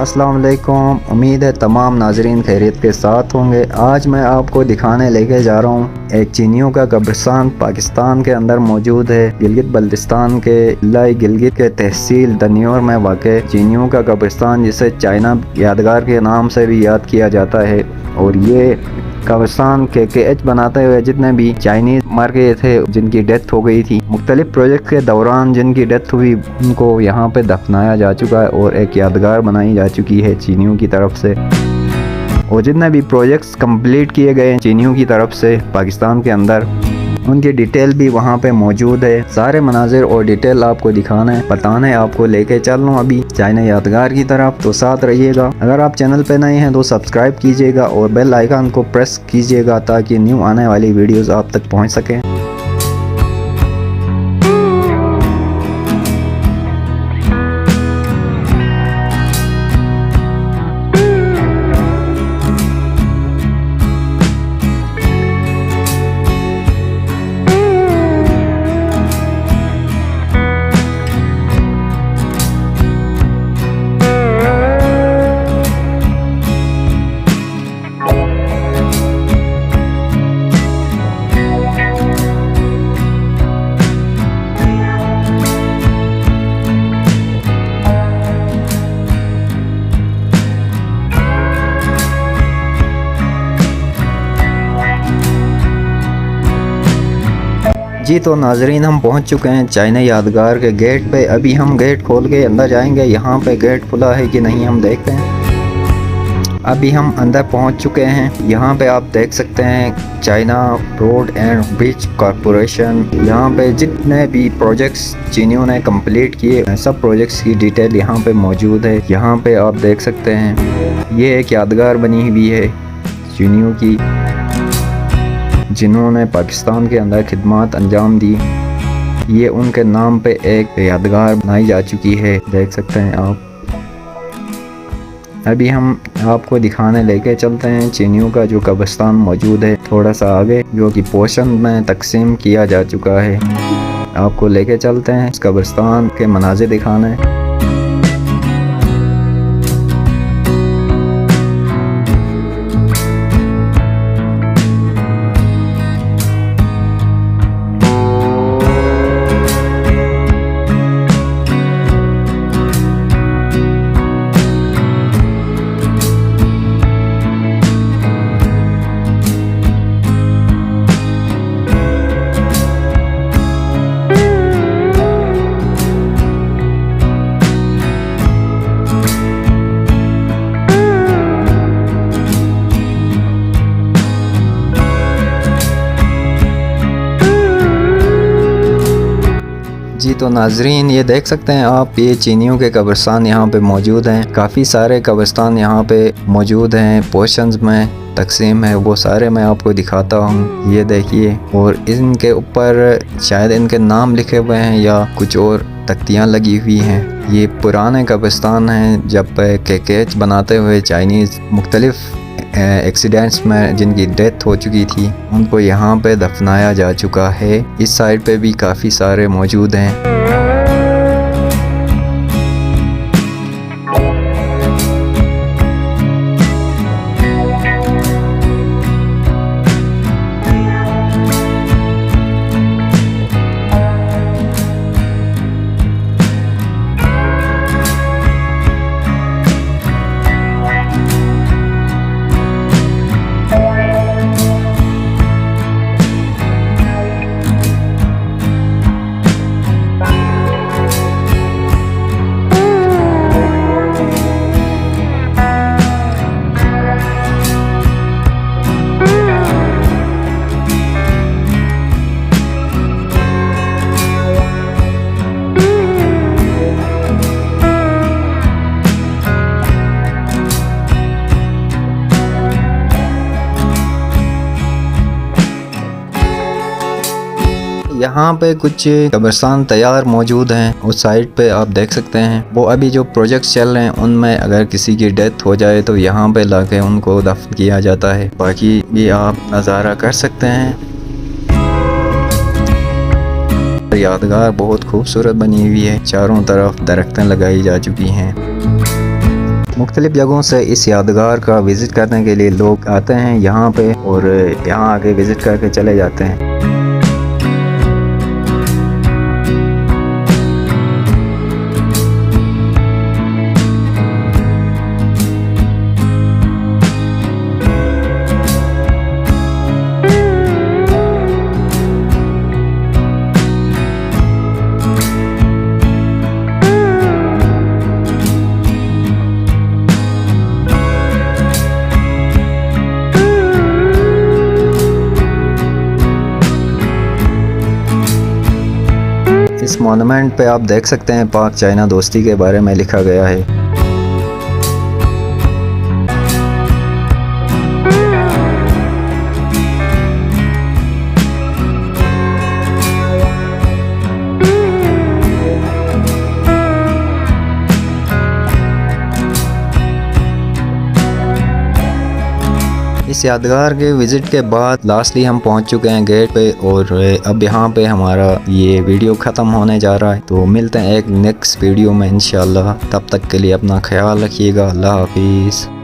अस्सलाम वालेकुम उम्मीद है तमाम नाजरीन खैरियत के साथ होंगे। आज मैं आपको दिखाने लेके जा रहा हूँ, एक चीनियों का कब्रिस्तान पाकिस्तान के अंदर मौजूद है। गिलगित बल्तिस्तान के लाई गिलगित के तहसील दनियोर में वाक़ चीनियों का कब्रिस्तान, जिसे चाइना यादगार के नाम से भी याद किया जाता है। और ये कब्रस्तान के के एच बनाते हुए जितने भी चाइनीज़ मर गए थे, जिनकी डेथ हो गई थी। मुख्तलिफ़ प्रोजेक्ट के दौरान जिनकी डेथ हुई, उनको यहाँ पे दफनाया जा चुका है और एक यादगार बनाई जा चुकी है चीनियों की तरफ़ से। और जितने भी प्रोजेक्ट्स कंप्लीट किए गए चीनियों की तरफ़ से पाकिस्तान के अंदर। उनकी डिटेल भी वहाँ पे मौजूद है। सारे मनाजिर और डिटेल आपको दिखाना है बताना है आपको लेके चल रहा अभी चाइना यादगार की तरफ़ तो साथ रहिएगा। अगर आप चैनल पे नए हैं तो सब्सक्राइब कीजिएगा और बेल आइकन को प्रेस कीजिएगा ताकि न्यू आने वाली वीडियोस आप तक पहुँच सकें। जी तो नाजरीन, हम पहुँच चुके हैं चाइना यादगार के गेट पे। अभी हम गेट खोल के अंदर जाएँगे। यहाँ पे गेट खुला है कि नहीं, हम देखते हैं। अभी हम अंदर पहुँच चुके हैं। यहाँ पे आप देख सकते हैं China road and bridge corporation. यहाँ पे जितने भी प्रोजेक्ट्स चीनियों ने कंप्लीट किए, सब प्रोजेक्ट्स की डिटेल यहाँ पे मौजूद है। यहाँ पे आप देख सकते हैं, ये एक यादगार बनी हुई है चीनियों की जिन्होंने पाकिस्तान के अंदर खिदमत अंजाम दी। ये उनके नाम पे एक यादगार बनाई जा चुकी है, देख सकते हैं आप। अभी हम आपको दिखाने लेके चलते हैं चीनियों का जो कब्रस्तान मौजूद है थोड़ा सा आगे, जो कि पोषण में तकसीम किया जा चुका है। आपको लेके चलते हैं कब्रस्तान के मनाजिर दिखाने। जी तो नाजरीन, ये देख सकते हैं आप, ये चीनियों के कब्रस्तान यहाँ पे मौजूद हैं। काफ़ी सारे कब्रस्तान यहाँ पे मौजूद हैं, पोर्शंस में, तकसीम है, वो सारे मैं आपको दिखाता हूँ। ये देखिए, और इनके ऊपर शायद इनके नाम लिखे हुए हैं या कुछ और तख्तियाँ लगी हुई हैं। ये पुराने कब्रस्तान हैं, जब के केच बनाते हुए चाइनीज़ मुख्तलिफ़ एक्सीडेंट्स में जिनकी डेथ हो चुकी थी, उनको यहाँ पे दफनाया जा चुका है। इस साइड पे भी काफ़ी सारे मौजूद हैं। यहाँ पे कुछ कब्रस्तान तैयार मौजूद हैं। उस साइड पे आप देख सकते हैं। वो अभी जो प्रोजेक्ट चल रहे हैं, उनमें अगर किसी की डेथ हो जाए तो यहाँ पे लाके उनको दफन किया जाता है। बाकी भी आप नज़ारा कर सकते हैं। यादगार बहुत खूबसूरत बनी हुई है। चारों तरफ़ दरख्तें लगाई जा चुकी हैं। मुख्तलिफ़ जगहों से इस यादगार का विज़िट करने के लिए लोग आते हैं यहाँ पे और यहाँ आके विज़िट करके चले जाते हैं। इस मोनूमेंट पे आप देख सकते हैं पाक चाइना दोस्ती के बारे में लिखा गया है। इस यादगार के विज़िट के बाद लास्टली हम पहुँच चुके हैं गेट पे और अब यहाँ पे हमारा ये वीडियो ख़त्म होने जा रहा है। तो मिलते हैं एक नेक्स्ट वीडियो में इनशाला तब तक के लिए अपना ख्याल रखिएगा। अल्लाह हाफिज़।